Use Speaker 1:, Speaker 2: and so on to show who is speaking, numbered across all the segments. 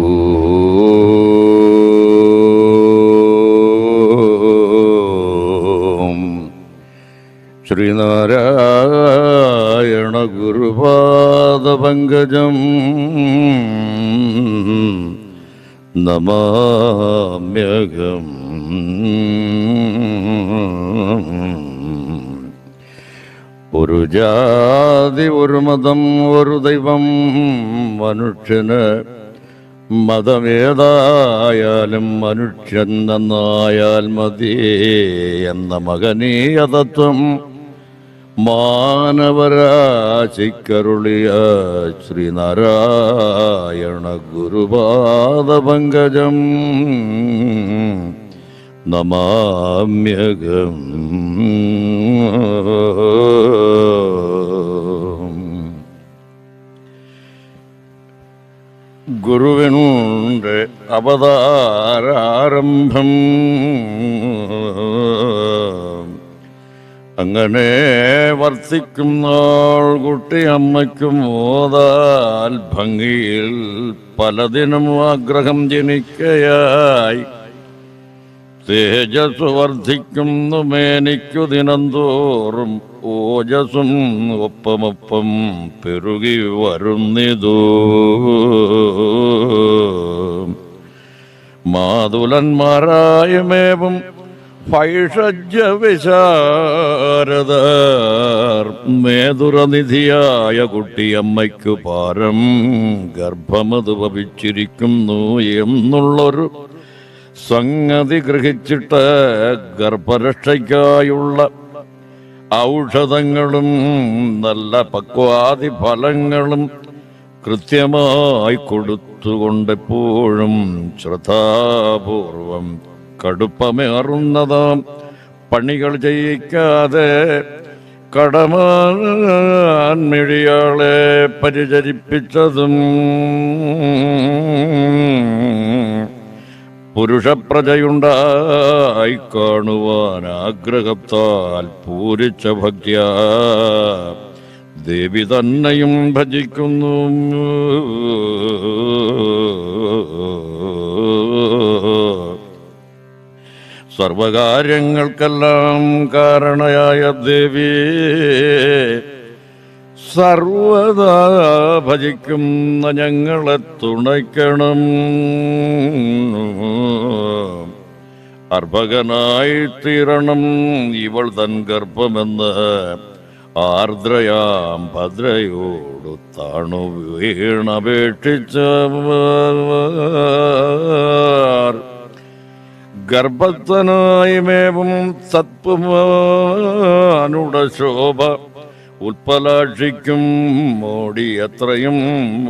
Speaker 1: ഓം ശ്രീനാരായണ ഗുരുപാദപങ്കജം നമാമ്യകം ഒരു ജാതി ഒരു മതം ഒരു ദൈവം മനുഷ്യന് മതമേതായാലും മനുഷ്യൻ നന്നായാൽ മതി എന്ന മകനീയതത്വം മാനവരാശിക്കരുളിയ ശ്രീനാരായണ ഗുരുപാദപങ്കജം. നമാമ്യകം ഗുരുവിനുണ്ട് അവതാരാരംഭം. അങ്ങനെ വർത്തിക്കുന്നാൾ കുട്ടി അമ്മയ്ക്കും ഓതാൽ ഭംഗിയിൽ പലതിനും ആഗ്രഹം ജനിക്കയായി. തേജസ് വർദ്ധിക്കുന്നു മേനിക്കു ദിനംതോറും ഓജസും ഒപ്പമൊപ്പം പെരുകി വരുന്നിതു. മാതുലന്മാരായമേവും ഭൈഷജ്യ വിശാരദർ മേതുരനിധിയായ കുട്ടിയമ്മയ്ക്കു പാരം ഗർഭമത് ഭവിച്ചിരിക്കുന്നു എന്നുള്ളൊരു സംഗതി ഗ്രഹിച്ചിട്ട് ഗർഭരക്ഷയ്ക്കായുള്ള ഔഷധങ്ങളും നല്ല പക്വാദി ഫലങ്ങളും കൃത്യമായി കൊടുത്തുകൊണ്ടെപ്പോഴും ശ്രദ്ധാപൂർവം കടുപ്പമേറുന്നതാം. പണികൾ ചെയ്യിക്കാതെ കടമാൻ മിഴിയാളെ പരിചരിപ്പിച്ചതും പുരുഷപ്രജയുണ്ടായി കാണുവാൻ ആഗ്രഹത്താൽ പൂരിച്ച ഭക്തിയ. ദേവി തന്നെയും ഭജിക്കുന്നു. സർവകാര്യങ്ങൾക്കെല്ലാം കാരണയായ ദേവി സർവദാ ഭജിക്കുന്ന ഞങ്ങളെ തുണയ്ക്കണം. അർഭകനായി തീരണം ഇവൾ തൻ ഗർഭമെന്ന് ആർദ്രയാം ഭദ്രയോടു താണു വീണപേക്ഷിച്ച ഗർഭത്തനായി മേവും സത്പുമാനുട ശോഭ ഉൽപ്പലാക്ഷിക്കും മോടി അത്രയും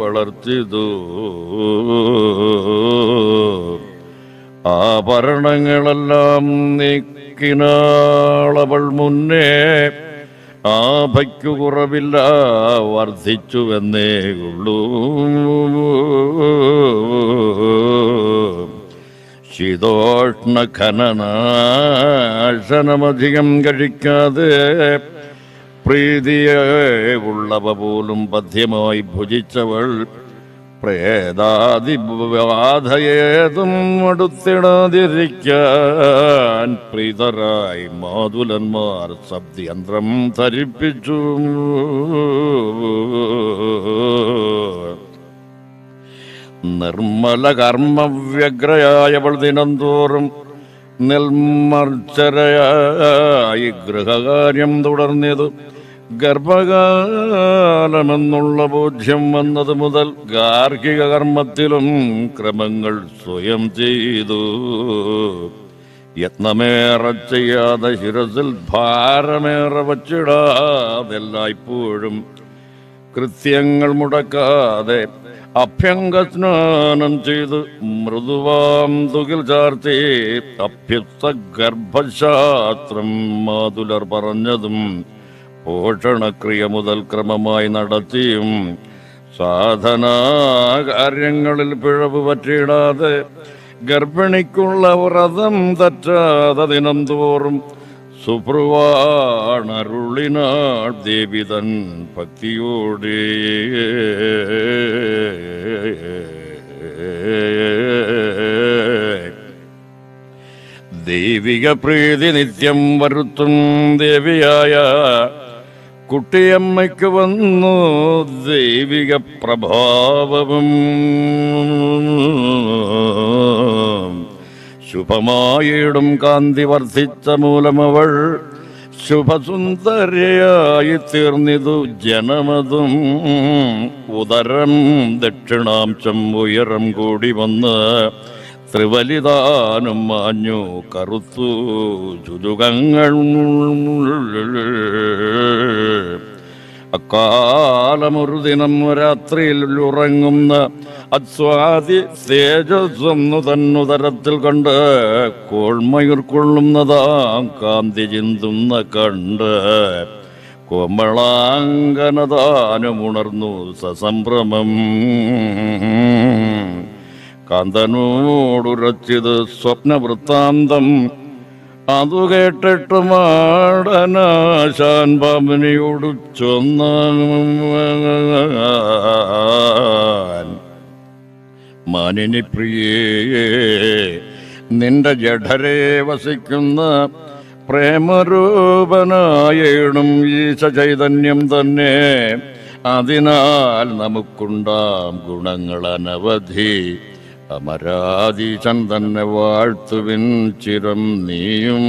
Speaker 1: വളർത്തിതു. ആഭരണങ്ങളെല്ലാം നീക്കിനാളവൾ മുന്നേ ആഭയ്ക്കു കുറവില്ല വർദ്ധിച്ചുവെന്നേ ഉള്ളൂ. ശീതോഷ്ണ ഖനനാശനമധികം കഴിക്കാതെ പ്രീതിയെ ഉള്ളവ പോലും പദ്യമായി ഭുജിച്ചവൾ പ്രേതാതിബാധയേതും അടുത്തിടാതിരിക്കാൻ പ്രീതരായി മാതുലന്മാർ ശബ്ദയന്ത്രം ധരിപ്പിച്ചു. നിർമ്മല കർമ്മവ്യഗ്രയായവൾ ദിനംതോറും നെൽമർച്ചരയായി ഗൃഹകാര്യം തുടർന്നത്. ഗർഭകാലമെന്നുള്ള ബോധ്യം വന്നത് മുതൽ ഗാർഹിക കർമ്മത്തിലും ക്രമങ്ങൾ സ്വയം ചെയ്തു. യത്നമേറെ ചെയ്യാതെ ശിരസിൽ ഭാരമേറെ വച്ചിടാതെല്ലായ്പ്പോഴും കൃത്യങ്ങൾ മുടക്കാതെ അഭ്യംഗസ്നാനം ചെയ്ത് മൃദുവാം തുകിൽ ചാർത്തി അഭ്യുക്ത ഗർഭശാസ്ത്രം മാതുലർ പറഞ്ഞതും പോഷണക്രിയ മുതൽ ക്രമമായി നടത്തിയും സാധനാ കാര്യങ്ങളിൽ പിഴവ് പറ്റിയിടാതെ ഗർഭിണിക്കുള്ള വ്രതം തറ്റാതെ ദിനം തോറും സുപ്രവാണരുളിനാൾ ദേവിതൻ ഭക്തിയോടെ ദൈവിക പ്രീതി നിത്യം വരുത്തും ദേവിയായ കുട്ടിയമ്മയ്ക്ക് വന്നു ദൈവിക പ്രഭാവവും ശുഭമായിടും കാന്തി വർദ്ധിച്ച മൂലമവൾ ശുഭസുന്ദരിയായി തീർന്നിതു ജനമതും. ഉദരം ദക്ഷിണാംശം ഉയരം കൂടി വന്ന് ത്രിവലിതാനും മാഞ്ഞു കറുത്തു ചുരുകങ്ങൾ അക്കാലമൊരു ദിനം രാത്രിയിൽ ഉറങ്ങുന്ന അസ്വാതി തേജസ്സൊന്നു തന്നുതരത്തിൽ കണ്ട് കോൾമയുർക്കൊള്ളുന്നതാം കാന്തി ചിന്തുന്ന കണ്ട് കോമളാങ്കനതാനുമുണർന്നു സസംഭ്രമം. കാന്തനോടുരച്ചിത് സ്വപ്നവൃത്താന്തം. അതു കേട്ടിട്ട് മാടനാശാൻ പാമ്പനിയോട് ചൊന്ന മാനിനി പ്രിയേ നിന്റെ ജഠരെ വസിക്കുന്ന പ്രേമരൂപനായേണും ഈശ ചൈതന്യം തന്നെ. അതിനാൽ നമുക്കുണ്ടാം ഗുണങ്ങൾ അനവധി അമരാധീശൻ തന്നെ വാഴ്ത്തുവിൻ ചിരം നീയും.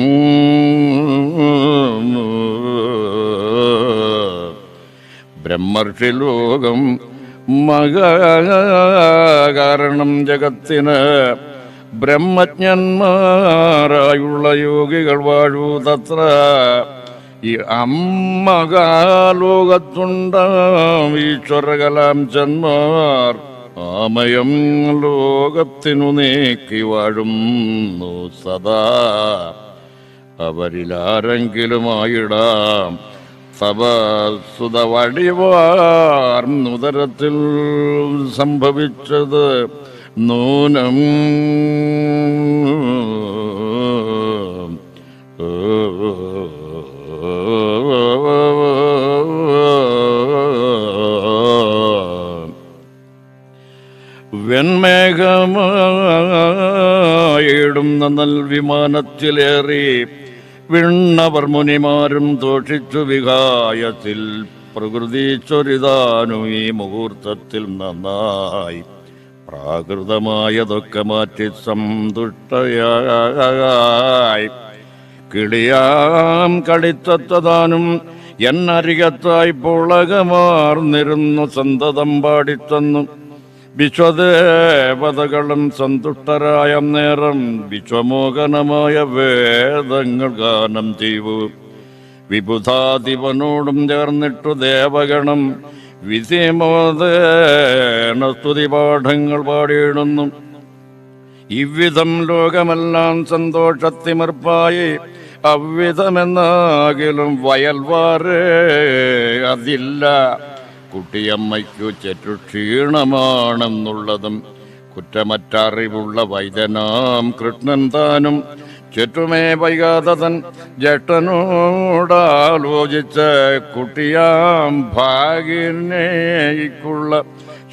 Speaker 1: ബ്രഹ്മർഷി ലോകം കാരണം ജഗത്തിന് ബ്രഹ്മജ്ഞന്മാരായുള്ള യോഗികൾ വാഴൂ തത്ര. ഈ അമ്മകാലോകത്തുണ്ടാം ഈശ്വരകലാം ജന്മാർ ആമയം ലോകത്തിനു നീക്കി വാഴുന്നു സദാ. അവരിലാരെങ്കിലുമായിടാം സഭസുത വടിവാർന്നുതരത്തിൽ സംഭവിച്ചത് നൂനം. വെൺമേഘമായിടുന്ന നൽ വിമാനത്തിലേറി വിണ്ണവർ മുനിമാരും തോഷിച്ചു വികായത്തിൽ പ്രകൃതി ചൊരിതാനു ഈ മുഹൂർത്തത്തിൽ നന്നായി പ്രാകൃതമായതൊക്കെ മാറ്റി സന്തുഷ്ടയായി. കിളിയാം കളിത്തത്തതാനും എന്നരികത്തായി പുളകമാർന്നിരുന്നു സന്തതം പാടിത്തന്നു. വിശ്വദേവതകളും സന്തുഷ്ടരായ നേരം വിശ്വമോഹനമായ വേദങ്ങൾ ഗാനം ചെയ്യൂ വിബുധാധിപനോടും ചേർന്നിട്ടു ദേവഗണം വിധിമോദേന സ്തുതി പാഠങ്ങൾ പാടിയിടുന്നു. ഇவ்விധം ലോകമെല്ലാം സന്തോഷത്തിമർപ്പായി അവ്വിധമെന്നാകിലും വയൽവാറേ അതില്ല. കുട്ടിയമ്മയ്ക്കു ചെറ്റു ക്ഷീണമാണെന്നുള്ളതും കുറ്റമറ്റ അറിവുള്ള വൈദ്യനാം കൃഷ്ണൻ താനും ചുറ്റുമേ വൈകാതൻ തൻ ജട്ടനോടാലോചിച്ച് കുട്ടിയാം ഭാഗിനേക്കുള്ള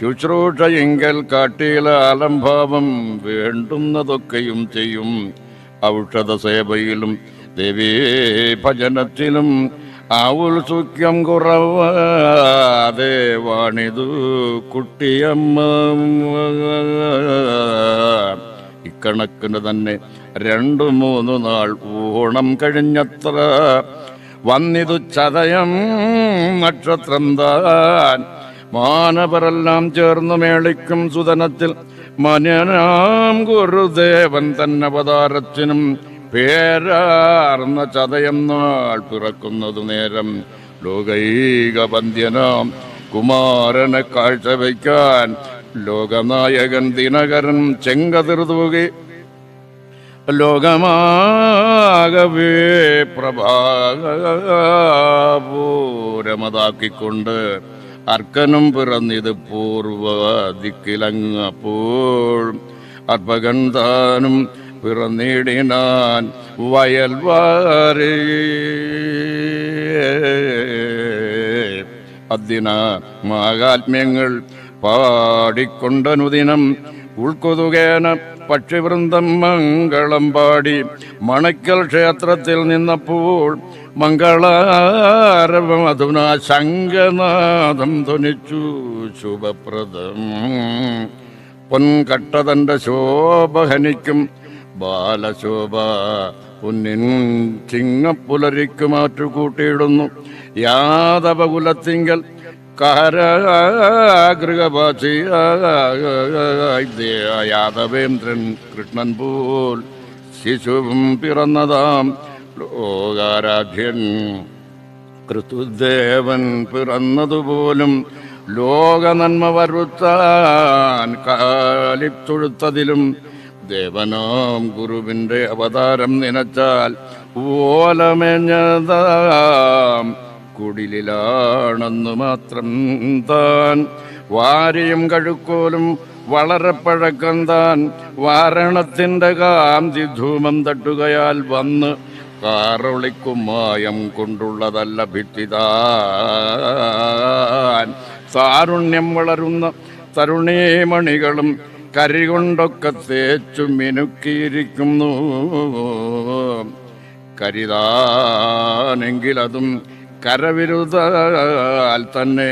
Speaker 1: ശുശ്രൂഷയെങ്കിൽ കാട്ടിയിലെ അലംഭാവം വേണ്ടുന്നതൊക്കെയും ചെയ്യും. ഔഷധ സേവയിലും ദേവീ ഭജനത്തിലും ആവുൽ സുഖ്യം കുറവാതെ വാണിതു കുട്ടിയമ്മ. ഇക്കണക്കിന് തന്നെ രണ്ടു മൂന്നു നാൾ ഓണം കഴിഞ്ഞത്ര. വന്നിതു ചതയം നക്ഷത്രം താൻ. മാനവരെല്ലാം ചേർന്ന് മേളിക്കും സുതനത്തിൽ. മനനാം ഗുരുദേവൻ തന്നെ അവതാരത്തിനും പേരാർന്ന ചതയം നാൾ പിറക്കുന്നതു നേരം ലോകൈക പന്ത്യനാം കുമാരനെ കാഴ്ചവെക്കാൻ ലോകനായകൻ ദിനകരൻ ചെങ്കതിർതൂകി ലോകമാകവേ പ്രഭാപൂരമതാക്കിക്കൊണ്ട് അർക്കനും പിറന്നിത് പൂർവ ദിക്കിലങ്ങപ്പോൾ. അർപ്പകൻ താനും പിറന്നിടിനാൻ വയൽവാരേ അദ്ദിന മാഹാത്മ്യങ്ങൾ പാടിക്കൊണ്ടനുദിനം ഉൾക്കൊതുകേന പക്ഷിവൃന്ദം മംഗളം പാടി മണക്കൽ ക്ഷേത്രത്തിൽ നിന്നപ്പോൾ മംഗളാരവം അധുന ശങ്കനാഥം ധ്വനിച്ചു. ശുഭപ്രദം പൊൻകട്ടതന്റെ ശോഭഹനിക്കും ബാലശോഭ ഉന്നിൻ ചിങ്ങപ്പുലരിക്കു മാറ്റുകൂട്ടിയിടുന്നു. യാദവകുലത്തിങ്കൽ യാദവേന്ദ്രൻ കൃഷ്ണൻ പോൽ ശിശുവും പിറന്നതാം. ലോകാരാധ്യൻ ക്രിസ്തുദേവൻ പിറന്നതുപോലും ലോക നന്മ വരുത്താൻ കാലിത്തൊഴുത്തതിലും ദേവനാം ഗുരുവിന്റെ അവതാരം നനച്ചാൽ ഓലമെഞ്ഞതാം. കുടിലാണെന്നു മാത്രം താൻ. വാരിയും കഴുക്കോലും വളരെ പഴക്കം താൻ. വാരണത്തിന്റെ കാന്തി ധൂമം തട്ടുകയാൽ വന്ന് കാറൊളിക്കുമായം കൊണ്ടുള്ളതല്ല ഭിത്തിതാൻ താരുണ്യം വളരുന്ന തരുണീമണികളും കരികൊണ്ടൊക്കെ തേച്ചു മിനുക്കിയിരിക്കുന്നു. കരിതാനെങ്കിലതും കരവിരുതാൽ തന്നെ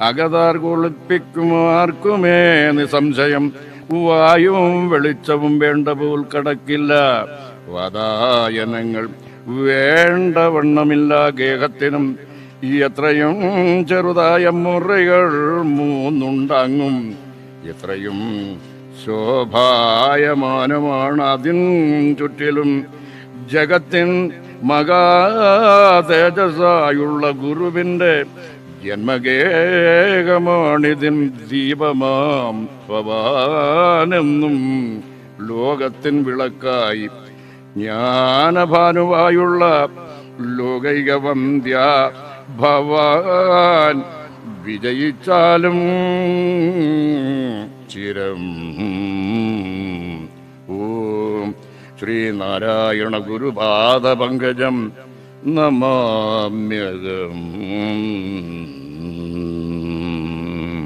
Speaker 1: അകതാർ കുളിപ്പിക്കുമാർക്കുമേ നിസംശയം. വായുവും വെളിച്ചവും വേണ്ട പോൽ കടക്കില്ല. വതായനങ്ങൾ വേണ്ട വണ്ണമില്ല ഗേഹത്തിനും. എത്രയും ചെറുതായ മുറികൾ മൂന്നുണ്ടങ്ങും. എത്രയും ശോഭായമാനമാണ് അതിൻ ചുറ്റിലും ജഗത്തിൻ മകാതേജസായുള്ള ഗുരുവിന്റെ ജന്മകേകമാണിതിൻ ദീപമാം ഭവാനെന്നും ലോകത്തിൻ വിളക്കായി ജ്ഞാനഭാനുവായുള്ള ലോകൈകവന്ധ്യ ഭവാൻ വിജയിച്ചാലും ചിരം ഓം ശ്രീനാരായണ ഗുരുപാദ പങ്കജം നമാമ്യകം